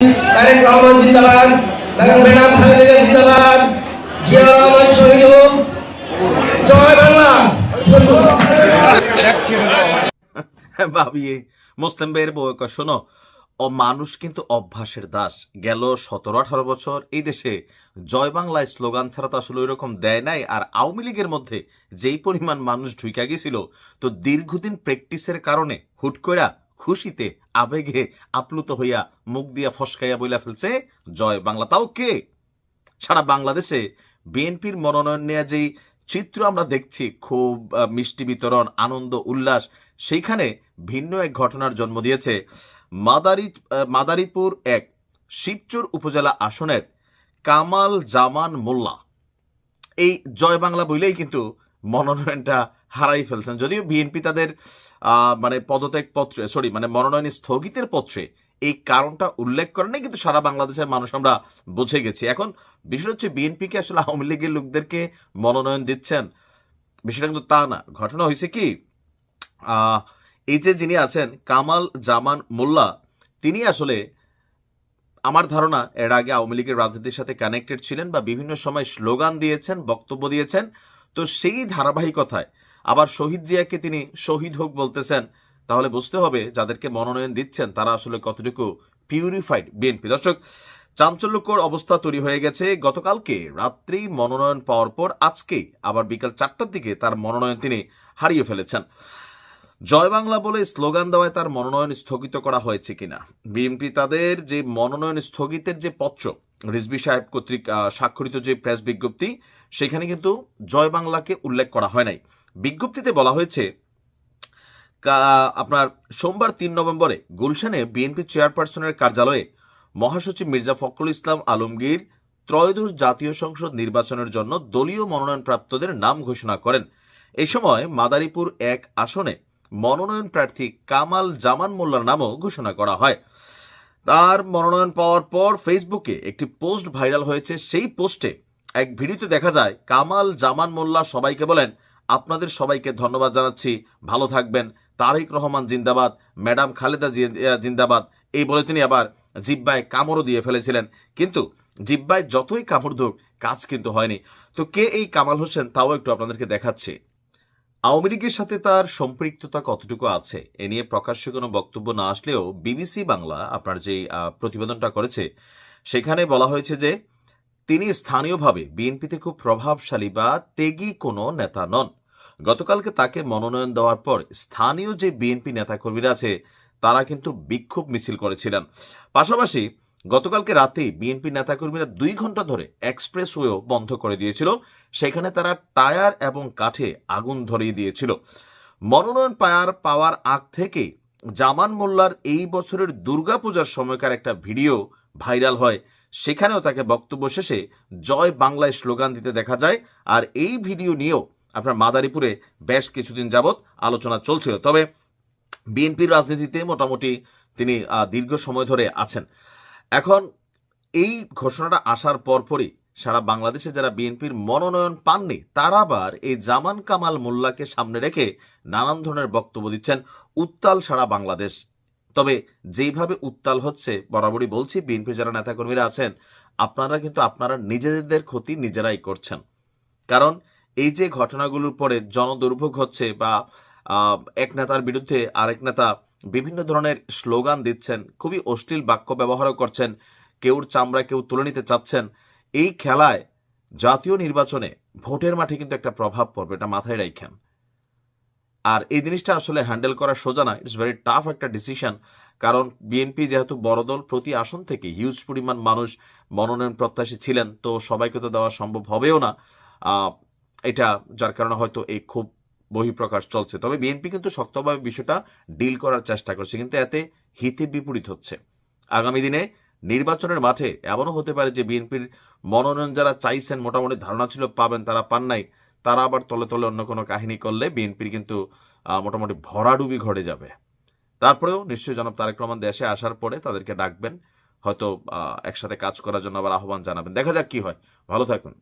তারেক রহমান জিন্দাবাদ খালেদা জিন্দাবাদ জিয়া রহমান শহীদ জয় বাংলা। ভাবিয়ে মুসলিম শোনো, ও মানুষ কিন্তু অভ্যাসের দাস। গেল সতেরো, আঠারো বছর এই দেশে জয় বাংলায় স্লোগান ছাড়া তো আসলে ওই রকম দেয় নাই। আর আওয়ামী লীগের মধ্যে যেই পরিমাণ মানুষ ঢুইকা গেছিল, তো দীর্ঘদিন প্র্যাকটিসের কারণে হুট কইরা খুশিতে আবেগে আপ্লুত হইয়া মুখ দিয়া ফসকাইয়া বইলা ফেলছে, জয় বাংলা। তাও কে? সারা বাংলাদেশে বিএনপির মনোনয়ন নেওয়া যেই চিত্র আমরা দেখছি, খুব মিষ্টি বিতরণ, আনন্দ, উল্লাস, সেইখানে ভিন্ন এক ঘটনার জন্ম দিয়েছে। মাদারি মাদারীপুর এক শিবচর উপজেলা আসনের কামাল জামান মোল্লা। এই জয় বাংলা বইলেই কিন্তু মনোনয়নটা হারাই ফেলছেন। যদিও বিএনপি তাদের মানে পদত্যাগ পত্রে সরি মানে মনোনয়ন স্থগিতের পত্রে এই কারণটা উল্লেখ করে নাই, কিন্তু সারা বাংলাদেশের মানুষ আমরা বুঝে গেছি। এখন বিষয় হচ্ছে বিএনপিকে আসলে আওয়ামী লীগের লোকদেরকে মনোনয়ন দিচ্ছেন? বিষয়টা কিন্তু তা না। ঘটনা হয়েছে কি এই যে যিনি আছেন, কামাল জামান মোল্লা, তিনি আসলে আমার ধারণা, এর আগে আওয়ামী লীগের রাজনীতির সাথে কানেক্টেড ছিলেন বা বিভিন্ন সময় স্লোগান দিয়েছেন, বক্তব্য দিয়েছেন। তো সেই ধারাবাহিকতায় আবার শহীদ জিয়াকে তিনি শহীদ হোক বলতেছেন, তাহলে বুঝতে হবে যাদেরকে মনোনয়ন দিচ্ছেন তারা আসলে কতটুকু পিউরিফাইড বিএনপি দর্শক, চাঞ্চল্যকর অবস্থা তৈরি হয়ে গেছে। গতকালকে রাত্রি মনোনয়ন পাওয়ার পর আজকে আবার বিকাল চারটার দিকে তার মনোনয়ন তিনি হারিয়ে ফেলেছেন। জয় বাংলা বলে স্লোগান দেওয়ায় তার মনোনয়ন স্থগিত করা হয়েছে কিনা? বিএনপি তাদের যে মনোনয়ন স্থগিতের যে পত্র রিজবি সাহেব কর্তৃক স্বাক্ষরিত যে প্রেস বিজ্ঞপ্তি, সেখানে কিন্তু জয় বাংলাকে উল্লেখ করা হয় নাই। বিজ্ঞপ্তিতে বলা হয়েছে আপনার সোমবার তিন নভেম্বরে গুলশানে বিএনপি চেয়ারপারসনের কার্যালয়ে মহাসচিব মির্জা ফখরুল ইসলাম আলমগীর ত্রয়োদশ জাতীয় সংসদ নির্বাচনের জন্য দলীয় মনোনয়নপ্রাপ্তদের নাম ঘোষণা করেন। এই সময় মাদারীপুর এক আসনে মনোনয়ন প্রার্থী কামাল জামান মোল্লার নামও ঘোষণা করা হয়। তার মনোনয়ন পাওয়ার পর ফেসবুকে একটি পোস্ট ভাইরাল হয়েছে। সেই পোস্টে এক ভিডিওতে দেখা যায়, কামাল, জামান মোল্লা সবাইকে বলেন, আপনাদের সবাইকে ধন্যবাদ জানাচ্ছি। ভালো থাকবেন। তারেক রহমান জিন্দাবাদ, ম্যাডাম খালেদা জিন্দাবাদ। এই বলে তিনি আবার জিব্বায় কামড়ও দিয়ে ফেলেছিলেন। কিন্তু জিব্বায় যতই কামড় ধুক, কাজ কিন্তু হয়নি। তো কে এই কামাল হোসেন? তাও একটু আপনাদেরকে দেখাচ্ছি। আওয়ামী লীগের সাথে তার সম্পৃক্ততা কতটুকু আছে, এ নিয়ে প্রকাশ্যে কোনো বক্তব্য না আসলেও বিবিসি বাংলা, আপনার যে প্রতিবেদনটা করেছে, সেখানে বলা হয়েছে যে, তিনি স্থানীয়ভাবে বিএনপিতে খুব প্রভাবশালী বা তেগী কোনো নেতা নন। গতকালকে তাকে মনোনয়ন দেওয়ার পর স্থানীয় যে বিএনপি নেতাকর্মীরা আছে, তারা কিন্তু বিক্ষোভ মিছিল করেছিলেন। পাশাপাশি গতকালকে রাতেই বিএনপি নেতাকর্মীরা দুই ঘণ্টা ধরে এক্সপ্রেসওয়েও বন্ধ করে দিয়েছিল। সেখানে তারা টায়ার এবং কাঠে আগুন ধরিয়ে দিয়েছিল। মনোনয়ন পায়ার পাওয়ার আগ থেকে জামান মোল্লার এই বছরের দুর্গাপূজার সময়কার একটা ভিডিও ভাইরাল হয়। সেখানেও তাকে বক্তব্য শেষে জয় বাংলায় স্লোগান দিতে দেখা যায়। আর এই ভিডিও নিয়েও আপনার মাদারীপুরে বেশ কিছুদিন যাবৎ আলোচনা চলছিল। তবে বিএনপির রাজনীতিতে মোটামুটি তিনি দীর্ঘ সময় ধরে আছেন। এখন এই ঘোষণাটা আসার পরপরই সারা বাংলাদেশে যারা বিএনপির মনোনয়ন পাননি, তারা আবার এই জামান কামাল মোল্লাকে সামনে রেখে নানান ধরনের বক্তব্য দিচ্ছেন উত্তাল সারা বাংলাদেশ। তবে যেইভাবে উত্তাল হচ্ছে, বরাবরই বলছি বিএনপির যারা নেতাকর্মীরা আছেন, আপনারা কিন্তু আপনারা নিজেদের ক্ষতি নিজেরাই করছেন। কারণ এই যে ঘটনাগুলোর পরে জনদুর্ভোগ হচ্ছে বা এক নেতার বিরুদ্ধে আরেক নেতা বিভিন্ন ধরনের স্লোগান দিচ্ছেন, খুবই অশ্লীল বাক্য ব্যবহারও করছেন, কেউর চামড়া কেউ তুলে নিতে চাচ্ছেন। এই খেলায় জাতীয় নির্বাচনে ভোটের মাঠে কিন্তু একটা প্রভাব পড়বে, এটা মাথায় রাখেন আর এই জিনিসটা আসলে হ্যান্ডেল করা সোজা না, ইটস ভেরি টাফ একটা ডিসিশন, কারণ বিএনপি যেহেতু বড় দল প্রতি আসন থেকে হিউজ পরিমাণ মানুষ মনোনয়ন প্রত্যাশী ছিলেন, তো সবাইকে তো দেওয়া সম্ভব হবেও না। এটা যার কারণে হয়তো এই খুব বহিঃপ্রকাশ চলছে। তবে বিএনপি কিন্তু শক্তভাবে বিষয়টা ডিল করার চেষ্টা করছে, কিন্তু এতে হিতে বিপরীত হচ্ছে। আগামী দিনে নির্বাচনের মাঠে এমনও হতে পারে যে বিএনপির মনোনয়ন যারা চাইছেন, মোটামুটি ধারণা ছিল পাবেন, তারা পান নাই, তারা আবার তলে তলে অন্য কোনো কাহিনী করলে বিএনপির কিন্তু মোটামুটি ভরাডুবি ঘটে যাবে। তারপরেও নিশ্চয়ই জনাব তারেক রহমান দেশে আসার পরে তাদেরকে ডাকবেন, হয়তো একসাথে কাজ করার জন্য আবার আহ্বান জানাবেন। দেখা যাক কি হয়। ভালো থাকুন।